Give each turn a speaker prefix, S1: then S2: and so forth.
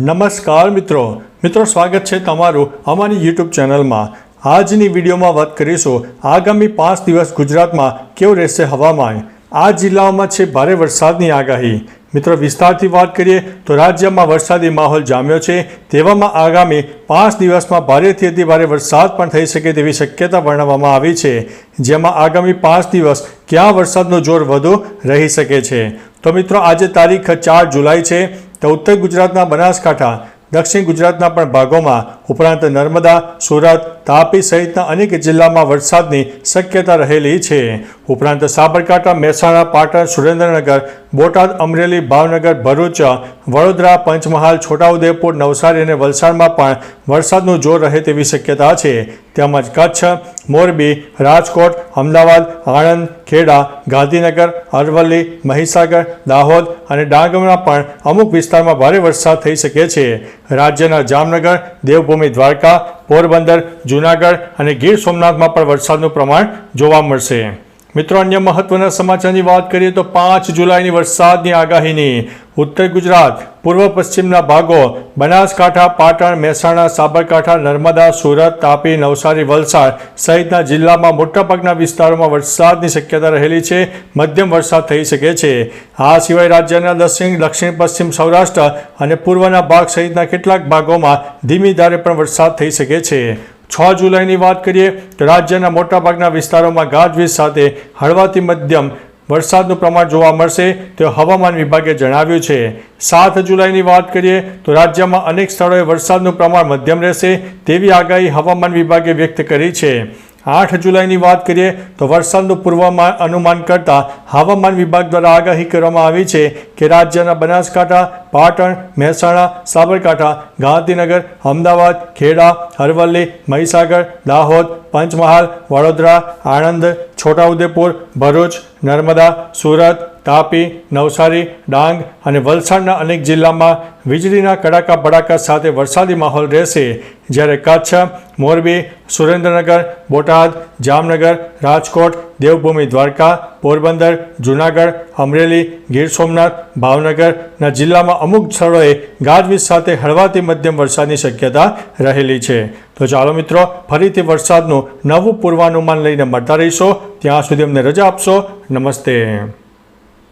S1: નમસ્કાર મિત્રો. મિત્રો, સ્વાગત છે તમારું અમારી યુટ્યુબ ચેનલમાં. આજની વિડીયોમાં વાત કરીશું, આગામી પાંચ દિવસ ગુજરાતમાં કેવું રહેશે હવામાન? આ જિલ્લાઓમાં છે ભારે વરસાદની આગાહી. મિત્રો, વિસ્તારથી વાત કરીએ તો રાજ્યમાં વરસાદી માહોલ જામ્યો છે. તેવામાં આગામી પાંચ દિવસમાં ભારેથી અતિ ભારે વરસાદ પણ થઈ શકે તેવી શક્યતા વર્ણવવામાં આવી છે. જેમાં આગામી પાંચ દિવસ ક્યાં વરસાદનો જોર વધુ રહી શકે છે? તો મિત્રો, આજે તારીખ ચાર જુલાઈ છે. તો ઉત્તર ગુજરાતના બનાસકાંઠા દક્ષિણ ગુજરાતના પણ ભાગોમાં ઉપરાંત નર્મદા, સુરત, તાપી સહિતના અનેક જિલ્લામાં વરસાદની શક્યતા રહેલી છે. ઉપરાંત સાબરકાંઠા, મહેસાણા, પાટણ, સુરેન્દ્રનગર, બોટાદ, અમરેલી, ભાવનગર, ભરૂચ, વડોદરા, પંચમહાલ, છોટાઉદેપુર, નવસારી અને વલસાડમાં પણ વરસાદનું જોર રહે તેવી શક્યતા છે. તેમજ કચ્છ, મોરબી, રાજકોટ, અમદાવાદ, આણંદ, ખેડા, ગાંધીનગર, અરવલ્લી, મહીસાગર, દાહોદ અને ડાંગમાં પણ અમુક વિસ્તારમાં ભારે વરસાદ થઈ શકે છે. રાજ્યના જામનગર, દેવભૂમિ દ્વારકા, પોરબંદર, જૂનાગઢ અને ગીર સોમનાથમાં પણ વરસાદનું પ્રમાણ જોવા મળશે. મિત્રો, અન્ય મહત્વના સમાચારની વાત કરીએ તો પાંચ જુલાઈની વરસાદની આગાહીની. ઉત્તર ગુજરાત, પૂર્વ પશ્ચિમના ભાગો, બનાસકાંઠા, પાટણ, મહેસાણા, સાબરકાંઠા, નર્મદા, સુરત, તાપી, નવસારી, વલસાડ સહિતના જિલ્લામાં મોટાભાગના વિસ્તારોમાં વરસાદની શક્યતા રહેલી છે, મધ્યમ વરસાદ થઈ શકે છે. આ સિવાય રાજ્યના દક્ષિણ દક્ષિણ પશ્ચિમ સૌરાષ્ટ્ર અને પૂર્વના ભાગ સહિતના કેટલાક ભાગોમાં ધીમી ધારે પણ વરસાદ થઈ શકે છે. છ જુલાઈની વાત કરીએ તો રાજ્યના મોટાભાગના વિસ્તારોમાં ગાજવીજ સાથે હળવાથી મધ્યમ વરસાદનું પ્રમાણ જોવા મળશે તે હવામાન વિભાગે જણાવ્યું છે. સાત જુલાઈની વાત કરીએ તો રાજ્યમાં અનેક સ્થળોએ વરસાદનું પ્રમાણ મધ્યમ રહેશે તેવી આગાહી હવામાન વિભાગે વ્યક્ત કરી છે. આઠ જુલાઈની વાત કરીએ તો વરસાદનું પૂર્વમાં અનુમાન કરતા હવામાન વિભાગ દ્વારા આગાહી કરવામાં આવી છે કે રાજ્યના બનાસકાંઠા, પાટણ, મહેસાણા, સાબરકાંઠા, ગાંધીનગર, અમદાવાદ, ખેડા, અરવલ્લી, મહીસાગર, દાહોદ પંચમહાલ વડોદરા આણંદ છોટાઉદેપુર ભરૂચ નર્મદા સુરત તાપી, નવસારી, ડાંગ અને વલસાડના અનેક જિલ્લામાં વીજળીના કડાકા ભડાકા સાથે વરસાદી માહોલ રહેશે. જ્યારે કચ્છ, મોરબી, સુરેન્દ્રનગર, બોટાદ, જામનગર, રાજકોટ, દેવભૂમિ, દ્વારકા, પોરબંદર, જૂનાગઢ, અમરેલી, ગીર સોમનાથ, ભાવનગરના જિલ્લામાં અમુક સ્થળોએ ગાજવીજ સાથે હળવાથી મધ્યમ વરસાદની શક્યતા રહેલી છે. તો ચાલો મિત્રો, ફરીથી વરસાદનું નવું પૂર્વાનુમાન લઈને મળતા રહીશો. ત્યાં સુધી અમને રજા આપશો. નમસ્તે.